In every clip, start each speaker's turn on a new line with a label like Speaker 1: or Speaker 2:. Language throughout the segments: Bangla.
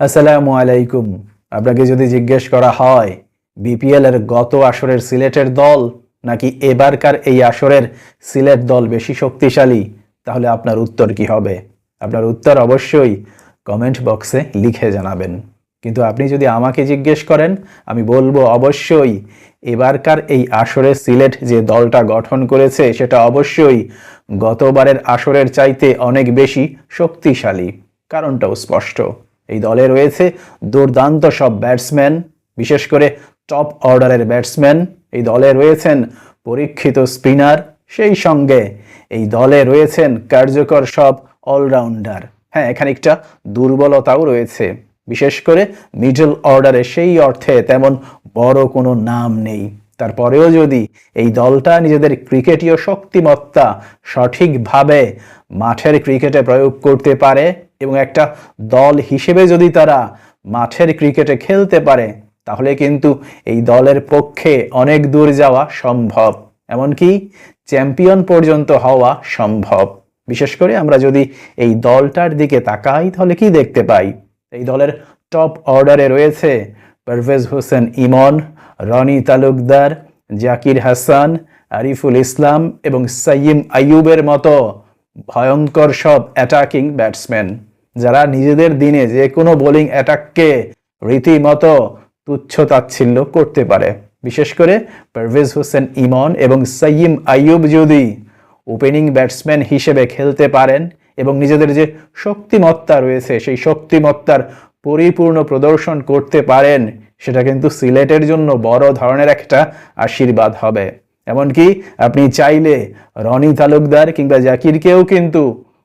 Speaker 1: আসসালামু আলাইকুম। আপনাকে যদি জিজ্ঞেস করা হয় বিপিএল এর গত আসরের সিলেটের দল নাকি এবারকার এই আসরের সিলেট দল বেশি শক্তিশালী, তাহলে আপনার উত্তর কি হবে? আপনার উত্তর অবশ্যই কমেন্ট বক্সে লিখে জানাবেন। কিন্তু আপনি যদি আমাকে জিজ্ঞেস করেন, আমি বলব অবশ্যই এবারকার এই আসরে সিলেট যে দলটা গঠন করেছে, সেটা অবশ্যই গতবারের আসরের চাইতে অনেক বেশি শক্তিশালী। কারণটাও স্পষ্ট। এই দলে রয়েছে দুর্দান্ত সব ব্যাটসম্যান বিশেষ করে টপ অর্ডারের ব্যাটসম্যান এই দলে রয়েছেন পরীক্ষিত স্পিনার সেই সঙ্গে এই দলে রয়েছেন কার্যকর সব অলরাউন্ডার হ্যাঁ এখানে একটা দুর্বলতাও রয়েছে। বিশেষ করে মিডল অর্ডারে সেই অর্থে তেমন বড় কোনো নাম নেই। তারপরেও যদি এই দলটা নিজেদের ক্রিকেটীয় শক্তিমত্তা সঠিকভাবে মাঠের ক্রিকেটে প্রয়োগ করতে পারে এবং একটা দল হিসেবে যদি তারা মাঠের ক্রিকেটে খেলতে পারে, তাহলে কিন্তু এই দলের পক্ষে অনেক দূর যাওয়া সম্ভব। এমনকি চ্যাম্পিয়ন পর্যন্ত হওয়া সম্ভব। বিশেষ করে আমরা যদি এই দলটার দিকে তাকাই, তাহলে কি দেখতে পাই? এই দলের টপ অর্ডারে রয়েছে পারভেজ হোসেন ইমন, রনি তালুকদার, জাকির হাসান, আরিফুল ইসলাম এবং সাইয়িম আইয়ুবের মতো ভয়ঙ্কর সব অ্যাটাকিং ব্যাটসম্যান যারা নিজেদের দিনে যে কোনো বোলিং অ্যাটাককে রীতিমতো তুচ্ছ তাচ্ছিল্য করতে পারে। বিশেষ করে পারভেজ হোসেন ইমন এবং সাইয়িম আইয়ুব যদি ওপেনিং ব্যাটসম্যান হিসেবে খেলতে পারেন এবং নিজেদের যে শক্তিমত্তা রয়েছে, সেই শক্তিমত্তার পরিপূর্ণ প্রদর্শন করতে পারেন, সেটা কিন্তু সিলেটের জন্য বড় ধরনের একটা আশীর্বাদ হবে। এমনকি আপনি চাইলে রনি তালুকদার কিংবা জাকিরকেও কিন্তু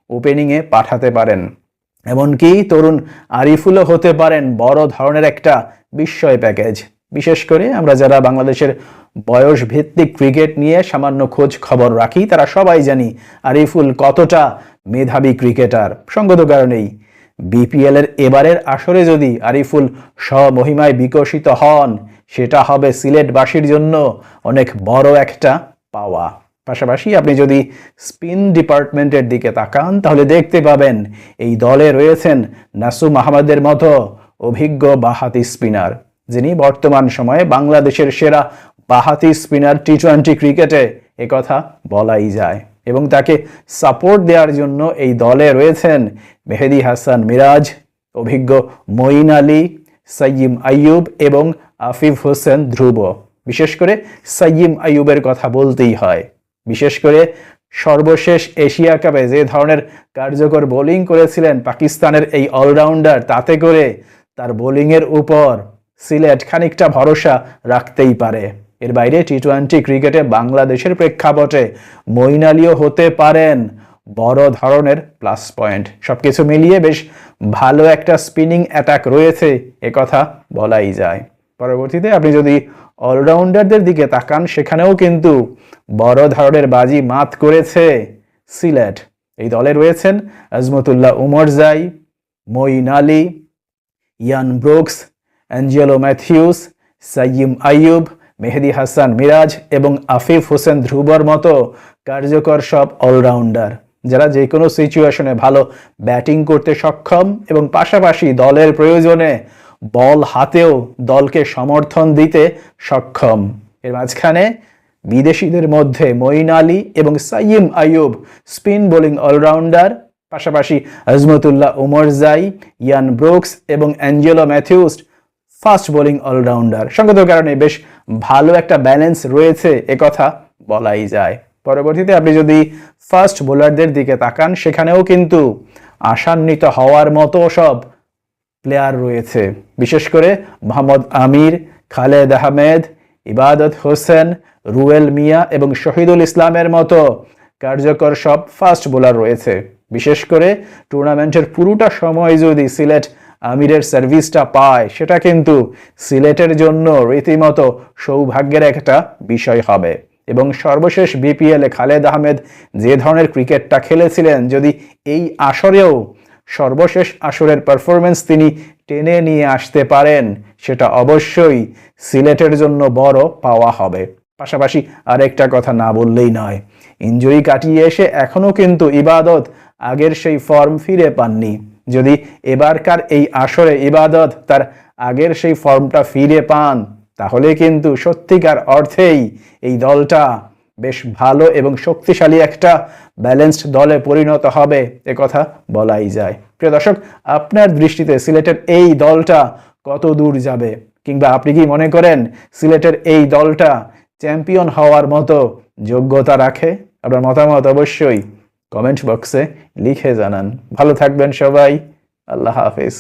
Speaker 1: ওপেনিংয়ে পাঠাতে পারেন। এমনকি তরুণ আরিফুলও হতে পারেন, বড় ধরনের একটা বিস্ময় প্যাকেজ বিশেষ করে আমরা যারা বাংলাদেশের বয়স ভিত্তিক ক্রিকেট নিয়ে সামান্য খোঁজ খবর রাখি, তারা সবাই জানি আরিফুল কতটা মেধাবী ক্রিকেটার। সঙ্গত কারণেই বিপিএলের এবারের আসরে যদি আরিফুল স্বমহিমায় বিকশিত হন সেটা হবে সিলেটবাসীর জন্য অনেক বড় একটা পাওয়া। পাশাপাশি আপনি যদি স্পিন ডিপার্টমেন্টের দিকে তাকান, তাহলে দেখতে পাবেন এই দলে রয়েছেন নাসুম আহমদের মতো অভিজ্ঞ বাহাতি স্পিনার, যিনি বর্তমান সময়ে বাংলাদেশের সেরা বাহাতি স্পিনার টি টোয়েন্টি ক্রিকেটে একথা বলাই যায় এবং তাকে সাপোর্ট দেওয়ার জন্য এই দলে রয়েছেন মেহেদি হাসান মিরাজ, অভিজ্ঞ মঈন আলী সাইয়িম আইয়ুব এবং আফিফ হোসেন ধ্রুব। বিশেষ করে সাইয়িম আইয়ুবের কথা বলতেই হয়। বিশেষ করে সর্বশেষ এশিয়া কাপে যে ধরনের কার্যকর বোলিং করেছিলেন পাকিস্তানের এই অলরাউন্ডার, তাতে করে তার বোলিংয়ের উপর সিলেট খানিকটা ভরসা রাখতেই পারে। এর বাইরে টি টোয়েন্টি ক্রিকেটে বাংলাদেশের প্রেক্ষাপটে মঈন হতে পারেন। বড় ধরনের প্লাস পয়েন্ট। সবকিছু মিলিয়ে বেশ ভালো একটা স্পিনিং অ্যাটাক রয়েছে কথা বলাই যায়। পরবর্তীতে আপনি যদি অলরাউন্ডারদের দিকে তাকান, সেখানেও কিন্তু বড় ধরনের বাজি মাত করেছে সিলেট। এই দলে রয়েছেন আজমতুল্লাহ উমরজাই মঈন আলী, ইয়ান ব্রুকস, অ্যাঞ্জেলো ম্যাথিউস সাইয়িম আইয়ুব, মেহেদি হাসান মিরাজ এবং আফিফ হোসেন ধ্রুবর মতো কার্যকর সব অলরাউন্ডার যারা যে কোনো সিচুয়েশনে ভালো ব্যাটিং করতে সক্ষম এবং পাশাপাশি দলের প্রয়োজনে বল হাতেও দলকে সমর্থন দিতে সক্ষম। এর মাঝখানে বিদেশিদের মধ্যে মঈন আলী এবং Saim Ayub spin bowling allrounder পাশাপাশি আজমতুল্লাহ উমরজাই ইয়ান ব্রুকস এবং Angelo Mathews, fast bowling allrounder সঙ্গত কারণে বেশ ভালো একটা ব্যালেন্স রয়েছে একথা বলাই যায়। পরবর্তীতে আপনি যদি ফার্স্ট বোলারদের দিকে তাকান, সেখানেও কিন্তু আশান্বিত হওয়ার মতো সব প্লেয়ার রয়েছে। বিশেষ করে মোহাম্মদ আমির, খালেদ আহমেদ, ইবাদত হোসেন, রুয়েল মিয়া এবং শহীদুল ইসলামের মতো কার্যকর সব ফাস্ট বোলার রয়েছে। বিশেষ করে টুর্নামেন্টের পুরোটা সময় যদি সিলেট আমিরের সার্ভিসটা পায়, সেটা কিন্তু সিলেটের জন্য রীতিমতো সৌভাগ্যের একটা বিষয় হবে। এবং সর্বশেষ বিপিএলে খালেদ আহমেদ যে ধরনের ক্রিকেটটা খেলেছিলেন, যদি এই আসরেও সর্বশেষ আসরের পারফরমেন্স তিনি টেনে নিয়ে আসতে পারেন, সেটা অবশ্যই সিলেটের জন্য বড় পাওয়া হবে। পাশাপাশি আরেকটা কথা না বললেই নয়, ইঞ্জুরি কাটিয়ে এসে এখনও কিন্তু ইবাদত আগের সেই ফর্ম ফিরে পাননি। যদি এবারকার এই আসরে ইবাদত তার আগের সেই ফর্মটা ফিরে পান তাহলে কিন্তু সত্যিকার অর্থেই এই দলটা বেশ ভালো এবং শক্তিশালী একটা ব্যালেন্সড দলে পরিণত হবে, এ কথা বলাই যায়। প্রিয় দর্শক, আপনার দৃষ্টিতে সিলেটের এই দলটা কত দূর যাবে? কিংবা আপনি কি মনে করেন সিলেটের এই দলটা চ্যাম্পিয়ন হওয়ার মতো যোগ্যতা রাখে? আপনার মতামত অবশ্যই কমেন্ট বক্সে লিখে জানান। ভালো থাকবেন সবাই। আল্লাহ হাফেজ।